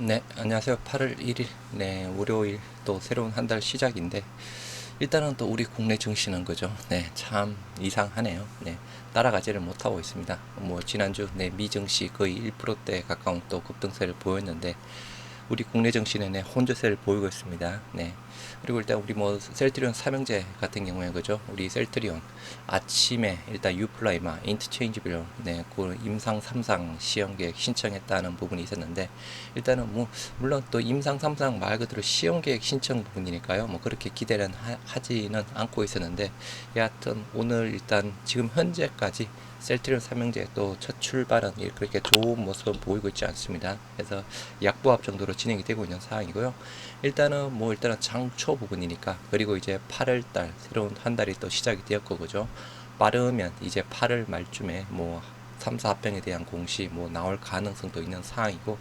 네, 안녕하세요. 8월 1일, 네, 월요일 또 새로운 한 달 시작인데, 일단은 또 우리 국내 증시는 그죠? 네, 참 이상하네요. 네, 따라가지를 못하고 있습니다. 뭐, 지난주, 네, 미 증시 거의 1%대 가까운 또 급등세를 보였는데, 우리 국내 증시는 네, 혼조세를 보이고 있습니다. 네. 그리고 일단 우리 뭐 셀트리온 삼형제 같은 경우에 그죠? 우리 셀트리온 아침에 일단 유플라이마 인트체인지빌 네, 그 임상 3상 시험 계획 신청했다는 부분이 있었는데 일단은 뭐 물론 또 임상 3상 말 그대로 시험 계획 신청 부분이니까요. 뭐 그렇게 기대는 하, 지는 않고 있었는데 여하튼 오늘 일단 지금 현재까지 셀트리온 삼형제 또 첫 출발은 그렇게 좋은 모습을 보이고 있지 않습니다. 그래서 약보합 정도로 진행이 되고 있는 상황이고요. 일단은 뭐 일단은 장초 부분이니까 그리고 이제 8월 달 새로운 한 달이 또 시작이 되었고 그죠. 빠르면 이제 8월 말쯤에 뭐 3, 4병에 대한 공시 뭐 나올 가능성도 있는 상황이고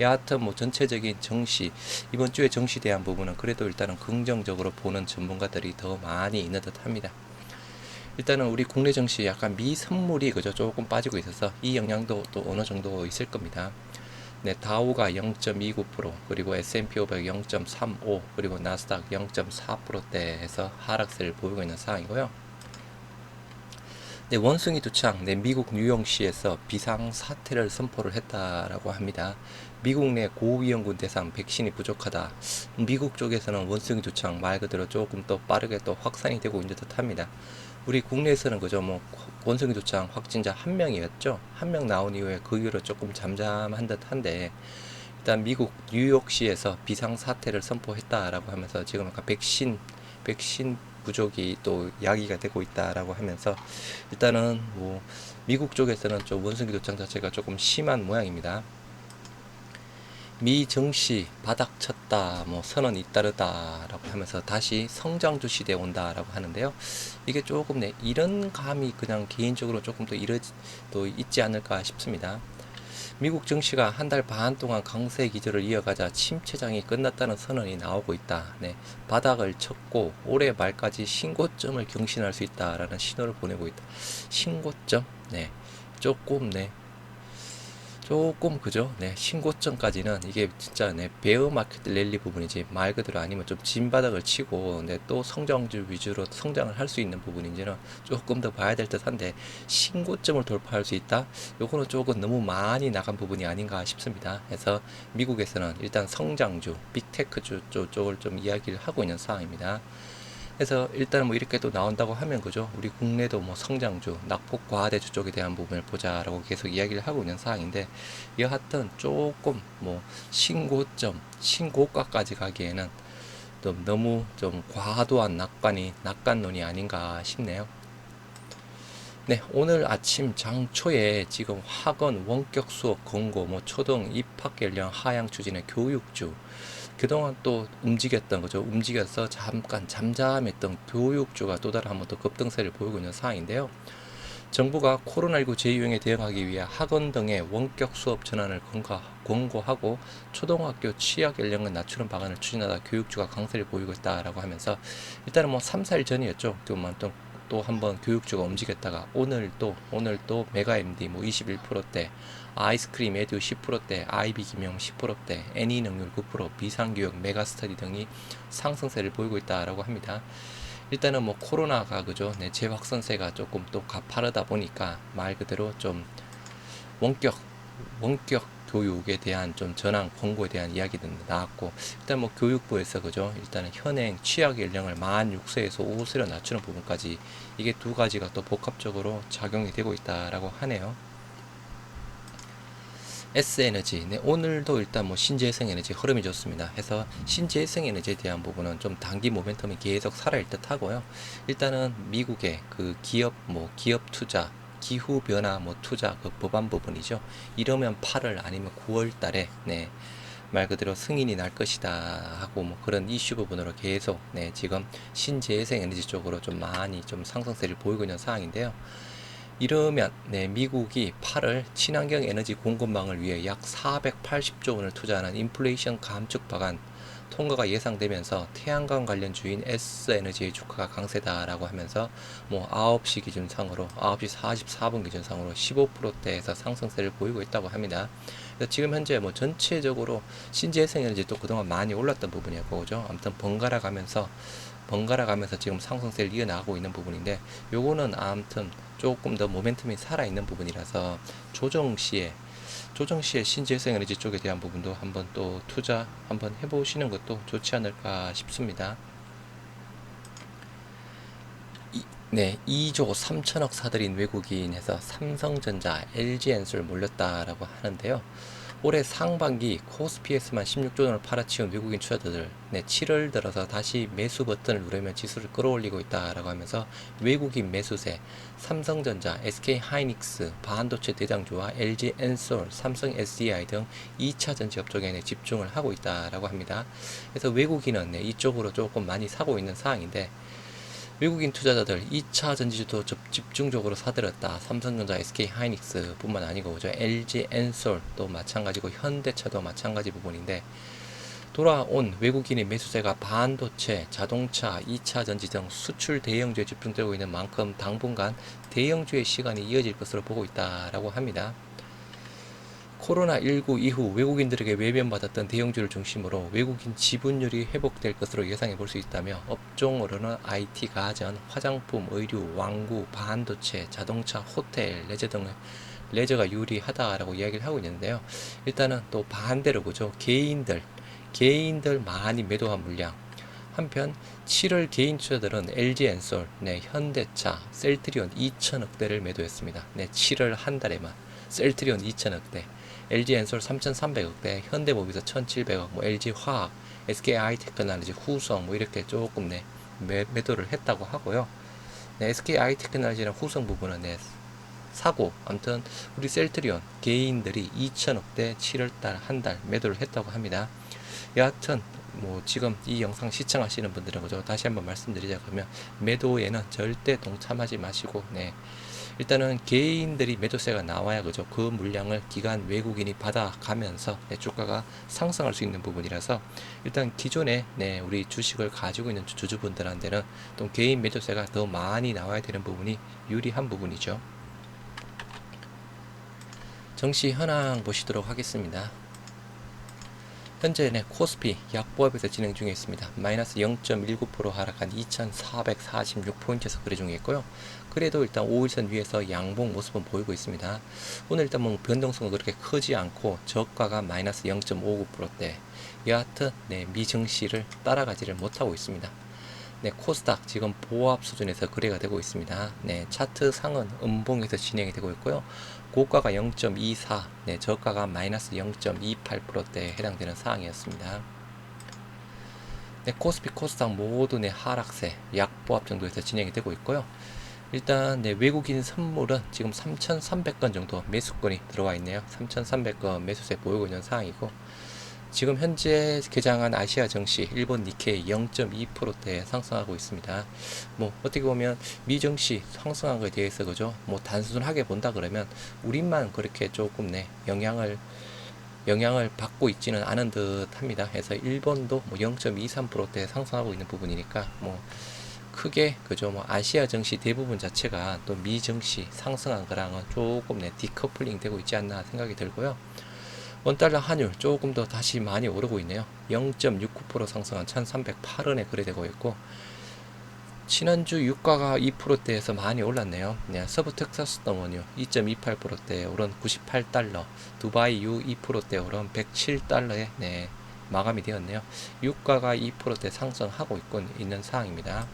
여하튼 뭐 전체적인 정시 이번 주에 정시 대한 부분은 그래도 일단은 긍정적으로 보는 전문가들이 더 많이 있는 듯합니다. 일단은 우리 국내 정시 약간 미선물이 그저 조금 빠지고 있어서 이 영향도 또 어느 정도 있을 겁니다. 네, 다우가 0.29% 그리고 S&P 500 0.35 그리고 나스닥 0.4%대에서 하락세를 보이고 있는 상황이고요. 네, 원숭이 두창 네, 미국 뉴욕시에서 비상 사태를 선포를 했다라고 합니다. 미국 내 고위험군 대상 백신이 부족하다. 미국 쪽에서는 원숭이 두창 말 그대로 조금 더 빠르게 또 확산이 되고 있는 듯합니다. 우리 국내에서는 그저 뭐 원숭이 도창 확진자 한 명이었죠. 한 명 나온 이후에 그 이후로 조금 잠잠한 듯한데 일단 미국 뉴욕시에서 비상 사태를 선포했다라고 하면서 지금 약간 백신 백신 부족이 또 야기가 되고 있다라고 하면서 일단은 뭐 미국 쪽에서는 좀 원숭이 도창 자체가 조금 심한 모양입니다. 미 증시 바닥 쳤다, 뭐 선언 잇따르다라고 하면서 다시 성장주 시대에 온다라고 하는데요. 이게 조금 네, 이런 감이 그냥 개인적으로 조금 더 이러 또 있지 않을까 싶습니다. 미국 증시가 한 달 반 동안 강세 기조를 이어가자 침체장이 끝났다는 선언이 나오고 있다. 네, 바닥을 쳤고 올해 말까지 신고점을 경신할 수 있다라는 신호를 보내고 있다. 신고점, 네, 조금 네 조금 그죠? 네, 신고점까지는 이게 진짜 네, 베어 마켓 랠리 부분이지 말 그대로 아니면 좀 진바닥을 치고 네, 또 성장주 위주로 성장을 할 수 있는 부분인지는 조금 더 봐야 될 듯한데 신고점을 돌파할 수 있다? 요거는 조금 너무 많이 나간 부분이 아닌가 싶습니다. 그래서 미국에서는 일단 성장주, 빅테크주 쪽을 좀 이야기를 하고 있는 상황입니다. 그래서 일단 뭐 이렇게 또 나온다고 하면 그죠. 우리 국내도 뭐 성장주, 낙폭 과대주 쪽에 대한 부분을 보자라고 계속 이야기를 하고 있는 상황인데 여하튼 조금 뭐 신고점, 신고가까지 가기에는 좀 너무 좀 과도한 낙관이 낙관론이 아닌가 싶네요. 네, 오늘 아침 장초에 지금 학원 원격 수업 권고, 뭐 초등 입학 연령 하향 추진의 교육주 그동안 또 움직였던 거죠. 움직여서 잠깐 잠잠했던 교육주가 또 다른 한 번 더 급등세를 보이고 있는 상황인데요. 정부가 코로나19 재유행에 대응하기 위해 학원 등의 원격 수업 전환을 권고하고 초등학교 취약 연령을 낮추는 방안을 추진하다 교육주가 강세를 보이고 있다라고 하면서 일단은 뭐 3, 4일 전이었죠. 또또 또 한번 교육주가 움직였다가 오늘 또 오늘 또 메가 MD 뭐 21%대 아이스크림 에듀 10%대, 아이비 기명 10%대, 애니 능률 9%, 비상교육, 메가스터디 등이 상승세를 보이고 있다라고 합니다. 일단은 뭐 코로나가 그죠, 네, 재확산세가 조금 또 가파르다 보니까 말 그대로 좀 원격 원격 교육에 대한 좀 전환 권고에 대한 이야기도 나왔고 일단 뭐 교육부에서 그죠 일단은 현행 취약 연령을 만 6세에서 5세로 낮추는 부분까지 이게 두 가지가 또 복합적으로 작용이 되고 있다라고 하네요. S에너지 네, 오늘도 일단 뭐 신재생 에너지 흐름이 좋습니다. 해서 신재생 에너지에 대한 부분은 좀 단기 모멘텀이 계속 살아있 듯 하고요. 일단은 미국의 그 기업 뭐 기업 투자 기후 변화 뭐 투자 그 법안 부분이죠. 이러면 8월 아니면 9월 달에 네. 말 그대로 승인이 날 것이다 하고 뭐 그런 이슈 부분으로 계속 네 지금 신재생 에너지 쪽으로 좀 많이 좀 상승세를 보이고 있는 상황인데요. 이러면 네, 미국이 8월 친환경 에너지 공급망을 위해 약 480조 원을 투자하는 인플레이션 감축 방안 통과가 예상되면서 태양광 관련 주인 S에너지의 주가가 강세다라고 하면서 뭐 9시 기준상으로 9시 44분 기준상으로 15%대에서 상승세를 보이고 있다고 합니다. 그래서 지금 현재 뭐 전체적으로 신재생에너지 또 그동안 많이 올랐던 부분이었고 그죠? 아무튼 번갈아 가면서 번갈아 가면서 지금 상승세를 이어나가고 있는 부분인데 요거는 아무튼 조금 더 모멘텀이 살아있는 부분이라서 조정 시에 조정 시에 신재생 에너지 쪽에 대한 부분도 한번 또 투자 한번 해보시는 것도 좋지 않을까 싶습니다. 이, 네, 2조 3천억 사들인 외국인에서 삼성전자, LG엔솔 몰렸다라고 하는데요. 올해 상반기 코스피에서만 16조 원을 팔아치운 외국인 투자자들, 네, 7월 들어서 다시 매수 버튼을 누르면 지수를 끌어올리고 있다라고 하면서 외국인 매수세, 삼성전자, SK 하이닉스, 반도체 대장주와 LG 엔솔, 삼성 SDI 등 2차 전지 업종에 네, 집중을 하고 있다라고 합니다. 그래서 외국인은 네, 이쪽으로 조금 많이 사고 있는 상황인데 외국인 투자자들 2차 전지주도 접- 집중적으로 사들였다. 삼성전자, SK 하이닉스 뿐만 아니고 그죠? LG 엔솔 또 마찬가지고 현대차도 마찬가지 부분인데 돌아온 외국인의 매수세가 반도체, 자동차, 2차 전지 등 수출 대형주에 집중되고 있는 만큼 당분간 대형주의 시간이 이어질 것으로 보고 있다라고 합니다. 코로나19 이후 외국인들에게 외면받았던 대형주를 중심으로 외국인 지분율이 회복될 것으로 예상해 볼 수 있다며 업종으로는 IT, 가전, 화장품, 의류, 왕구, 반도체, 자동차, 호텔, 레저 등의 레저가 유리하다라고 이야기를 하고 있는데요. 일단은 또 반대로 보죠. 개인들, 개인들 많이 매도한 물량. 한편 7월 개인 투자들은 LG 엔솔, 네, 현대차, 셀트리온 2천억대를 매도했습니다. 네, 7월 한 달에만 셀트리온 2천억대, LG 엔솔 3,300억대, 현대모비스 1,700억, 뭐 LG 화학, SK 아이테크놀로지, 후성 뭐 이렇게 조금 네, 매, 매도를 했다고 하고요. 네, SK 아이테크놀로지랑 후성 부분은 네, 사고 아무튼 우리 셀트리온 개인들이 2천억대 7월달 한 달 매도를 했다고 합니다. 여하튼 뭐 지금 이 영상 시청하시는 분들은 그죠 다시 한번 말씀드리자 그러면 매도에는 절대 동참하지 마시고 네 일단은 개인들이 매도세가 나와야 그죠 그 물량을 기관 외국인이 받아가면서 네, 주가가 상승할 수 있는 부분이라서 일단 기존에 네 우리 주식을 가지고 있는 주- 주주분들한테는 또 개인 매도세가 더 많이 나와야 되는 부분이 유리한 부분이죠. 정시 현황 보시도록 하겠습니다. 현재 네, 코스피 약보합에서 진행 중에 있습니다. 마이너스 0.19% 하락한 2,446포인트에서 거래 중에 있고요. 그래도 일단 5일선 위에서 양봉 모습은 보이고 있습니다. 오늘 일단 뭐 변동성은 그렇게 크지 않고 저가가 마이너스 0.59%대 여하튼 네, 미증시를 따라가지를 못하고 있습니다. 네, 코스닥 지금 보합 수준에서 거래가 되고 있습니다. 네, 차트 상은 음봉에서 진행이 되고 있고요. 고가가 0.24, 네, 저가가 마이너스 0.28%대에 해당되는 사항이었습니다. 네, 코스피, 코스닥 모두 네, 하락세, 약보합 정도에서 진행이 되고 있고요. 일단 네, 외국인 선물은 지금 3,300건 정도 매수건이 들어와 있네요. 3,300건 매수세 보이고 있는 상황이고 지금 현재 개장한 아시아 증시 일본 니케이 0.2%대 상승하고 있습니다. 뭐 어떻게 보면 미 증시 상승한 것에 대해서 그죠? 뭐 단순하게 본다 그러면 우리만 그렇게 조금 네 영향을 영향을 받고 있지는 않은 듯합니다. 그래서 일본도 뭐 0.23%대 상승하고 있는 부분이니까 뭐 크게 그죠 뭐 아시아 증시 대부분 자체가 또 미 증시 상승한 거랑은 조금 네 디커플링 되고 있지 않나 생각이 들고요. 원달러 환율 조금 더 다시 많이 오르고 있네요. 0.69% 상승한 1,308원에 거래되고 있고 지난주 유가가 2%대에서 많이 올랐네요. 네, 서부 텍사스 더머뉴 2.28%대 오른 98달러, 두바이 유 2%대 오른 107달러에 네, 마감이 되었네요. 유가가 2%대 상승하고 있고 있는 상황입니다.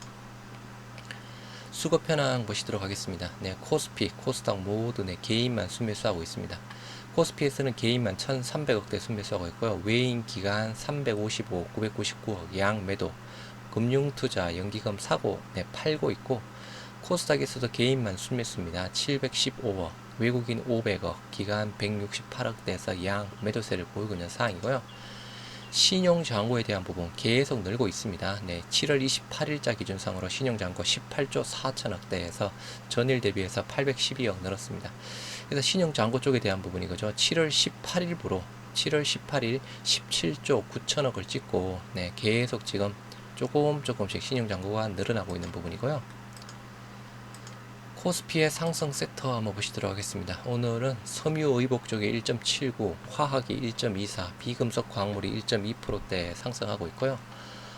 수급 현황 보시도록 하겠습니다. 네, 코스피, 코스닥 모두 네, 개인만 순매수하고 있습니다. 코스피에서는 개인만 1,300억대 순매수하고 있고요. 외인 기간 355, 999억 양 매도, 금융투자, 연기금 사고 네, 팔고 있고 코스닥에서도 개인만 순매수입니다. 715억, 외국인 500억, 기간 168억대에서 양 매도세를 보이고 있는 상황이고요. 신용장고에 대한 부분 계속 늘고 있습니다. 네, 7월 28일자 기준상으로 신용장고 18조 4천억대에서 전일 대비해서 812억 늘었습니다. 그래서 신용장고 쪽에 대한 부분이 그죠. 7월 18일부로 7월 18일 17조 9천억을 찍고 네, 계속 지금 조금 조금씩 신용장고가 늘어나고 있는 부분이고요. 코스피의 상승 섹터 한번 보시도록 하겠습니다. 오늘은 섬유의복 쪽에 1.79, 화학이 1.24, 비금속 광물이 1.2%대 상승하고 있고요.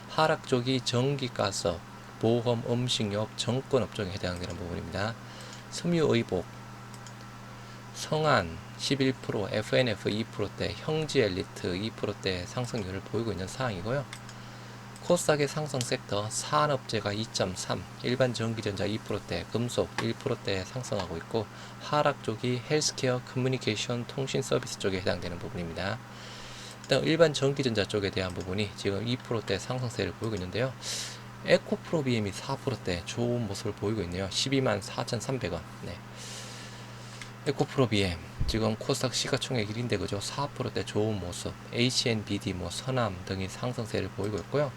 하락 쪽이 전기, 가스, 보험, 음식료업, 정권업 쪽에 해당되는 부분입니다. 섬유의복, 성안 11%, FNF 2%대, 형지 엘리트 2%대 상승률을 보이고 있는 상황이고요. 코스닥의 상승 섹터 산업재가 2.3, 일반 전기전자 2%대, 금속 1%대 상승하고 있고 하락 쪽이 헬스케어, 커뮤니케이션, 통신 서비스 쪽에 해당되는 부분입니다. 일단 일반 전기전자 쪽에 대한 부분이 지금 2%대 상승세를 보이고 있는데요. 에코프로비엠이 4%대 좋은 모습을 보이고 있네요. 12만 4,300원. 네. 에코프로비엠 지금 코스닥 시가총액 1인데 그죠? 4%대 좋은 모습. HNBD 뭐 서남 등이 상승세를 보이고 있고요.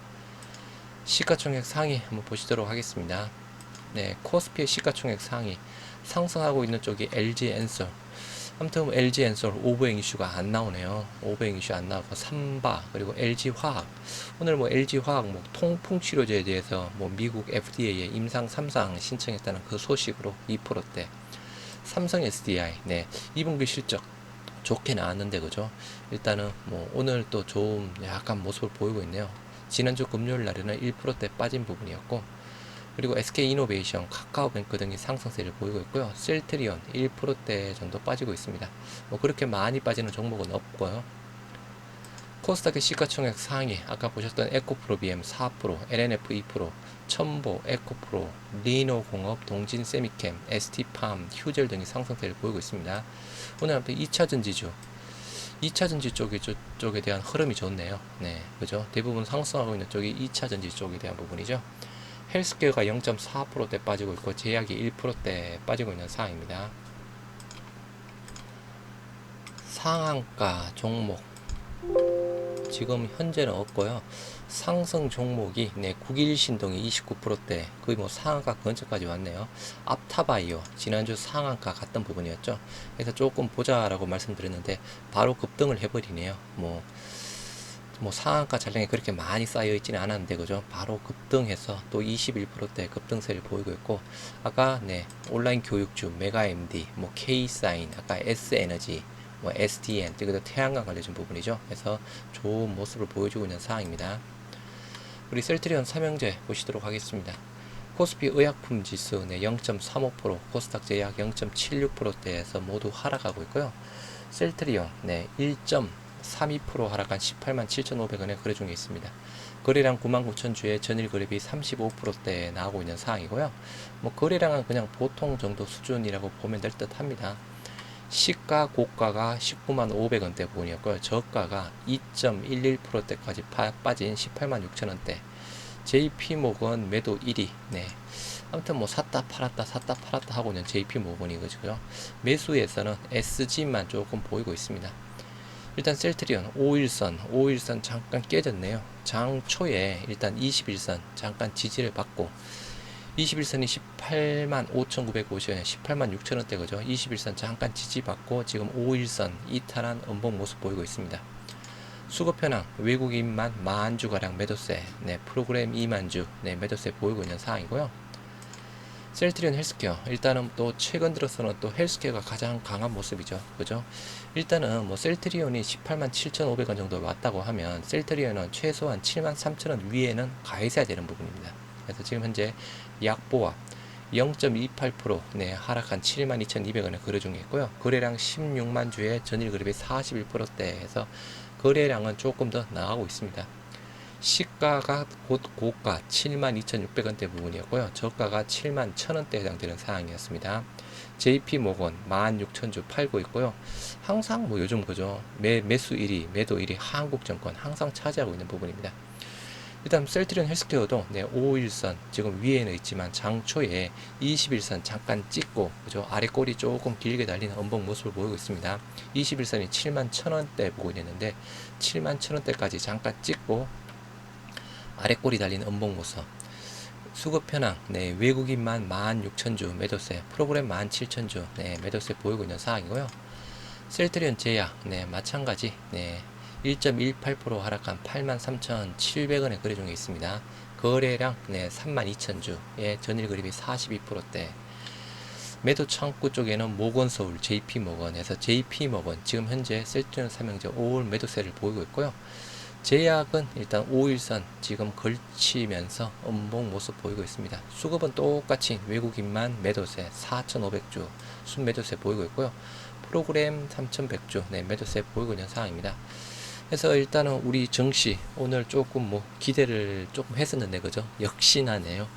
시가총액 상위 한번 보시도록 하겠습니다. 네, 코스피의 시가총액 상위 상승하고 있는 쪽이 LG 엔솔. 아무튼 LG 엔솔 오버행 이슈가 안 나오네요. 오버행 이슈 안 나오고 삼바 그리고 LG 화학. 오늘 뭐 LG 화학 뭐 통풍 치료제에 대해서 뭐 미국 FDA에 임상 3상 신청했다는 그 소식으로 2%대. 삼성 SDI 네, 2분기 실적 좋게 나왔는데 그죠? 일단은 뭐 오늘 또 좋은 약간 모습을 보이고 있네요. 지난주 금요일 날에는 1%대 빠진 부분이었고 그리고 SK 이노베이션, 카카오뱅크 등이 상승세를 보이고 있고요. 셀트리온 1%대 정도 빠지고 있습니다. 뭐 그렇게 많이 빠지는 종목은 없고요. 코스닥의 시가총액 상위 아까 보셨던 에코프로비엠 4%, LNF 2%, 첨보, 에코프로, 리노공업, 동진세미캠, ST팜, 휴젤 등이 상승세를 보이고 있습니다. 오늘 한번 2차 전지주 2차 전지 쪽에, 쪽에 대한 흐름이 좋네요. 네, 그죠? 대부분 상승하고 있는 쪽이 2차 전지 쪽에 대한 부분이죠. 헬스케어가 0.4%대 빠지고 있고, 제약이 1%대 빠지고 있는 상황입니다. 상한가 종목. 지금 현재는 없고요. 상승 종목이 네, 9일 신동이 29%대 거의 뭐 상한가 근처까지 왔네요. 앞타바이오 지난주 상한가 갔던 부분이었죠. 그래서 조금 보자라고 말씀드렸는데 바로 급등을 해버리네요. 뭐, 뭐 상한가 잔량이 그렇게 많이 쌓여 있지는 않았는데 그죠? 바로 급등해서 또 21%대 급등세를 보이고 있고 아까 네 온라인 교육주 메가MD 뭐 K사인 아까 S에너지 뭐 SDN, 그리고 태양광 관련된 부분이죠. 그래서 좋은 모습을 보여주고 있는 상황입니다. 우리 셀트리온 삼형제 보시도록 하겠습니다. 코스피 의약품 지수 네, 0.35%, 코스닥 제약 0.76%대에서 모두 하락하고 있고요. 셀트리온 네, 1.32% 하락한 18만 7,500원에 거래 중에 있습니다. 거래량 9만 9천 주에 전일 거래비 35%대에 나오고 있는 상황이고요. 뭐 거래량은 그냥 보통 정도 수준이라고 보면 될 듯 합니다. 시가 고가가 19만 500원대 부분이었고요. 저가가 2.11%대까지 빠진 18만 6천원대. JP모건 매도 1위. 네. 아무튼 뭐 샀다 팔았다 샀다 팔았다 하고 있는 JP모건이 그죠. 매수에서는 SG만 조금 보이고 있습니다. 일단 셀트리온 5일선 5일선 잠깐 깨졌네요. 장 초에 일단 21선 잠깐 지지를 받고 21선이 18만 5,950원, 18만 6천원대 그죠? 21선 잠깐 지지받고 지금 5일선 이탈한 음봉 모습 보이고 있습니다. 수급 현황 외국인만 만주 가량 매도세, 네, 프로그램 2만주, 네, 매도세 보이고 있는 상황이고요. 셀트리온 헬스케어 일단은 또 최근 들어서는 또 헬스케어가 가장 강한 모습이죠. 그죠? 일단은 뭐 셀트리온이 18만 7,500원 정도 왔다고 하면 셀트리온은 최소한 7만 3천원 위에는 가 있어야 되는 부분입니다. 그래서 지금 현재 약보와 0.28% 네, 하락한 72,200원에 거래 중에 있고요. 거래량 16만 주에 전일 거래비 41%대에서 거래량은 조금 더 나가고 있습니다. 시가가 곧 고가 72,600원대 부분이었고요. 저가가 7만 1,000원대 해당되는 상황이었습니다. JP 모건 16,000주 팔고 있고요. 항상 뭐 요즘 그죠. 매, 매수 1위, 매도 1위 한국증권 항상 차지하고 있는 부분입니다. 일단 셀트리온 헬스케어도 네, 5일선 지금 위에는 있지만 장초에 21선 잠깐 찍고 그죠? 아래 꼬리 조금 길게 달리는 음봉 모습을 보이고 있습니다. 21선이 7만 1천원대 보고 있는데 7만 1천원대까지 잠깐 찍고 아래 꼬리 달리는 음봉 모습. 수급 현황, 네, 외국인만 16,000주 매도세, 프로그램 17,000주, 네, 매도세 보이고 있는 상황이고요. 셀트리온 제약, 네, 마찬가지, 네, 1.18% 하락한 83,700원에 거래 중에 있습니다. 거래량 네, 32,000주에 전일 거래비 42%대. 매도 창구 쪽에는 모건서울, JP모건에서 JP모건 지금 현재 셀트리온 삼형제 5월 매도세를 보이고 있고요. 제약은 일단 5일선 지금 걸치면서 음봉 모습 보이고 있습니다. 수급은 똑같이 외국인만 매도세 4,500주 순매도세 보이고 있고요. 프로그램 3,100주 네, 매도세 보이고 있는 상황입니다. 그래서 일단은 우리 정시 오늘 조금 뭐 기대를 조금 했었는데 그죠? 역시나네요.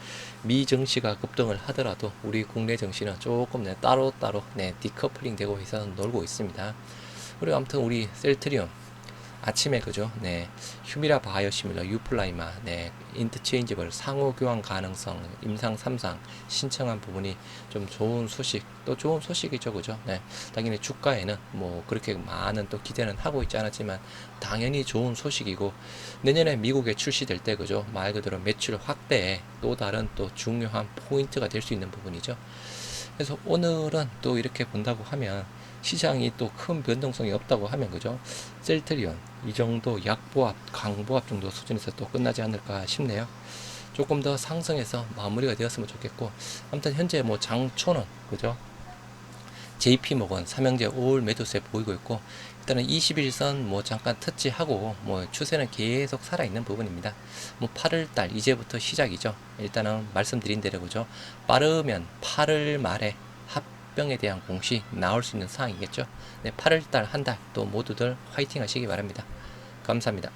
미 정시가 급등을 하더라도 우리 국내 정시는 조금 네, 따로 따로 네, 디커플링 되고 있어서 놀고 있습니다. 그리고 아무튼 우리 셀트리온 아침에 그죠? 네. 휴미라 바이오 시밀러 유플라이마 네. 인트체인지블 상호 교환 가능성 임상 3상 신청한 부분이 좀 좋은 소식 또 좋은 소식이죠. 그죠? 네. 당연히 주가에는 뭐 그렇게 많은 또 기대는 하고 있지 않았지만 당연히 좋은 소식이고 내년에 미국에 출시될 때 그죠? 말 그대로 매출 확대에 또 다른 또 중요한 포인트가 될 수 있는 부분이죠. 그래서 오늘은 또 이렇게 본다고 하면 시장이 또 큰 변동성이 없다고 하면 그죠? 셀트리온 이 정도 약보합, 강보합 정도 수준에서 또 끝나지 않을까 싶네요. 조금 더 상승해서 마무리가 되었으면 좋겠고 아무튼 현재 뭐 장초는 그죠? JP모건 삼형제 5월 매도세 보이고 있고 일단은 21선 뭐 잠깐 터치하고 뭐 추세는 계속 살아 있는 부분입니다. 뭐 8월 달 이제부터 시작이죠. 일단은 말씀드린 대로 그죠. 빠르면 8월 말에 합병에 대한 공시 나올 수 있는 상황이겠죠. 네, 8월 달 한 달 또 모두들 화이팅 하시기 바랍니다. 감사합니다.